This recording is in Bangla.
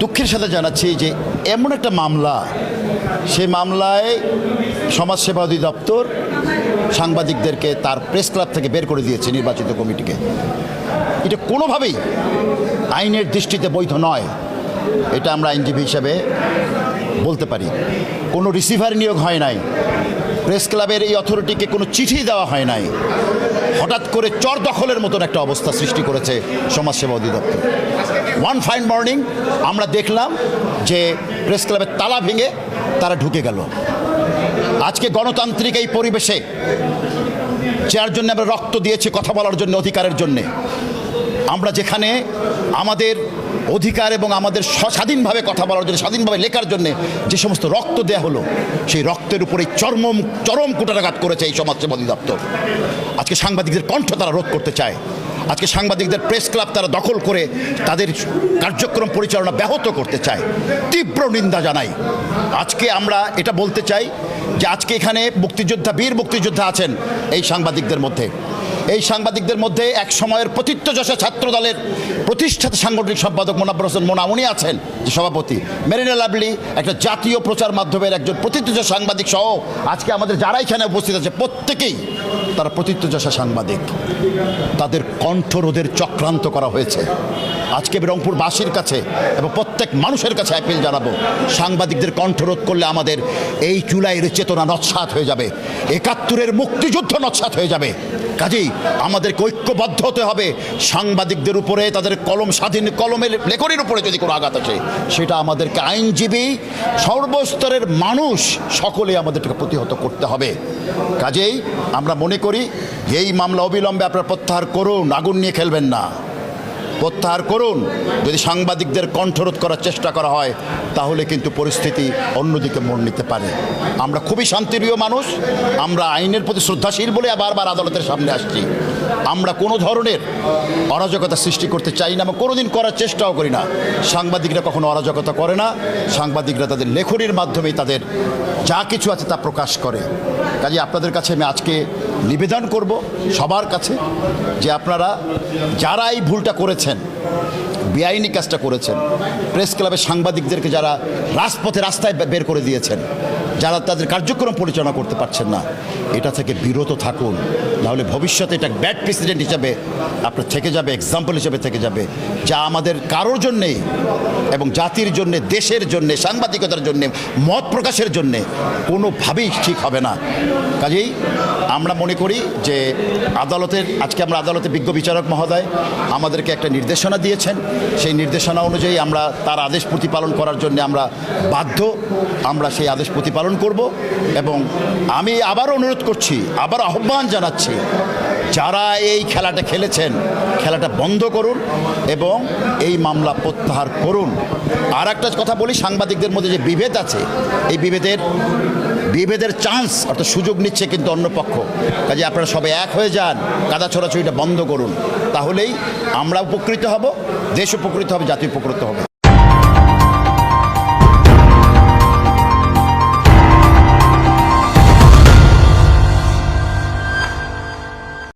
দুঃখের সাথে জানাচ্ছি যে এমন একটা মামলা, সেই মামলায় সমাজসেবা অধিদপ্তর সাংবাদিকদেরকে তার প্রেস ক্লাব থেকে বের করে দিয়েছে নির্বাচিত কমিটিকে। এটা কোনোভাবেই আইনের দৃষ্টিতে বৈধ নয়। এটা আমরা আইনজীবী হিসাবে বলতে পারি। কোনো রিসিভার নিয়োগ হয় নাই। প্রেস ক্লাবের এই অথরিটিকে কোনো চিঠি দেওয়া হয় নাই। হঠাৎ করে চর দখলের মতন একটা অবস্থা সৃষ্টি করেছে সমাজসেবা অধিদপ্তর। ওয়ান ফাইন মর্নিং আমরা দেখলাম যে প্রেস ক্লাবের তালা ভেঙে তারা ঢুকে গেল। আজকে গণতান্ত্রিক এই পরিবেশে, যার জন্য আমরা রক্ত দিয়েছি কথা বলার জন্য, অধিকারের জন্যে, আমরা যেখানে আমাদের অধিকার এবং আমাদের স্বাধীনভাবে কথা বলার জন্য, স্বাধীনভাবে লেখার জন্য যে সমস্ত রক্ত দেয়া হলো, সেই রক্তের উপরে চরম চরম কুটারাঘাত করেছে এই সমাজসেবা অধিদপ্তর। আজকে সাংবাদিকদের কণ্ঠ তারা রোধ করতে চায়। আজকে সাংবাদিকদের প্রেস ক্লাব তারা দখল করে তাদের কার্যক্রম পরিচালনা ব্যাহত করতে চায়। তীব্র নিন্দা জানাই। আজকে আমরা এটা বলতে চাই যে আজকে এখানে মুক্তিযোদ্ধা, বীর মুক্তিযোদ্ধা আছেন এই সাংবাদিকদের মধ্যে। এই সাংবাদিকদের মধ্যে এক সময়ের প্রতীত্যযশা ছাত্র দলের প্রতিষ্ঠাতা সাংগঠনিক সম্পাদক মোনাব্বর হোসেন মোনা, উনি আছেন যে সভাপতি। মেরিনা লাভলি, একটা জাতীয় প্রচার মাধ্যমের একজন প্রতীত্যযশা সাংবাদিক সহ আজকে আমাদের যারা এখানে উপস্থিত আছে, প্রত্যেকেই তারা প্রতীত্যযশা সাংবাদিক। তাদের কণ্ঠরোধের চক্রান্ত করা হয়েছে। আজকে রংপুরবাসীর কাছে এবং প্রত্যেক মানুষের কাছে অ্যাপিল জানাব, সাংবাদিকদের কণ্ঠরোধ করলে আমাদের এই চুলাইয়ের চেতনা নৎসাত হয়ে যাবে, একাত্তরের মুক্তিযুদ্ধ নৎসাত হয়ে যাবে। কাজেই আমাদেরকে ঐক্যবদ্ধ হতে হবে। সাংবাদিকদের উপরে, তাদের কলম, স্বাধীন কলমের লেখনের উপরে যদি কোনো আঘাত আসে, সেটা আমাদেরকে আইনজীবী, সর্বস্তরের মানুষ সকলে আমাদেরকে প্রতিহত করতে হবে। কাজেই আমরা মনে করি, এই মামলা অবিলম্বে আপনারা প্রত্যাহার করুন, আগুন নিয়ে খেলবেন না। প্রত্যাহার করুন। যদি সাংবাদিকদের কণ্ঠরোধ করার চেষ্টা করা হয়, তাহলে কিন্তু পরিস্থিতি অন্যদিকে মোড় নিতে পারে। আমরা খুবই শান্তিপ্রিয় মানুষ, আমরা আইনের প্রতি শ্রদ্ধাশীল বলে বারবার আদালতের সামনে আসছি। আমরা কোনো ধরনের অরাজকতা সৃষ্টি করতে চাই না এবং কোনোদিন করার চেষ্টাও করি না। সাংবাদিকরা কখনো অরাজকতা করে না। সাংবাদিকরা তাদের লেখনির মাধ্যমেই তাদের যা কিছু আছে তা প্রকাশ করে। কাজে আপনাদের কাছে আমি আজকে নিবেদন করব সবার কাছে যে আপনারা যারা এই ভুলটা করেছেন বেআইনি কাজটা করেছেন। প্রেস ক্লাবের সাংবাদিকদেরকে যারা রাজপথে রাস্তায় বের করে দিয়েছেন, যারা তাদের কার্যক্রম পরিচালনা করতে পারছেন না, এটা থেকে বিরত থাকুন। নাহলে ভবিষ্যতে এটা ব্যাড প্রেসিডেন্ট হিসাবে আপনার থেকে যাবে এক্সাম্পল হিসাবে থেকে যাবে। যা আমাদের কারোর জন্যেই এবং জাতির জন্যে, দেশের জন্যে, সাংবাদিকতার জন্যে, মত প্রকাশের জন্যে কোনোভাবেই ঠিক হবে না। কাজেই আমরা মনে করি যে আদালতের, আজকে আমরা আদালতে বিজ্ঞ বিচারক মহোদয় আমাদেরকে একটা নির্দেশনা দিয়েছেন। সেই নির্দেশনা অনুযায়ী আমরা তার আদেশ প্রতিপালন করার জন্য আমরা বাধ্য। আমরা সেই আদেশ প্রতিপালন করব এবং আমি আবার অনুরোধ করছি, আবার আহ্বান জানাচ্ছি, যারা এই খেলাটা খেলেছেন, খেলাটা বন্ধ করুন এবং এই মামলা প্রত্যাহার করুন। আর একটা কথা বলি, সাংবাদিকদের মধ্যে যে বিভেদ আছে, এই বিভেদের বিভেদের চান্স অর্থাৎ সুযোগ নিচ্ছে কিন্তু অন্য পক্ষ। কাজে আপনারা সবাই এক হয়ে যান, কাদা ছড়াছড়িটা বন্ধ করুন। তাহলেই আমরা উপকৃত হব। দেশ উপকৃত হবে জাতি উপকৃত হবে।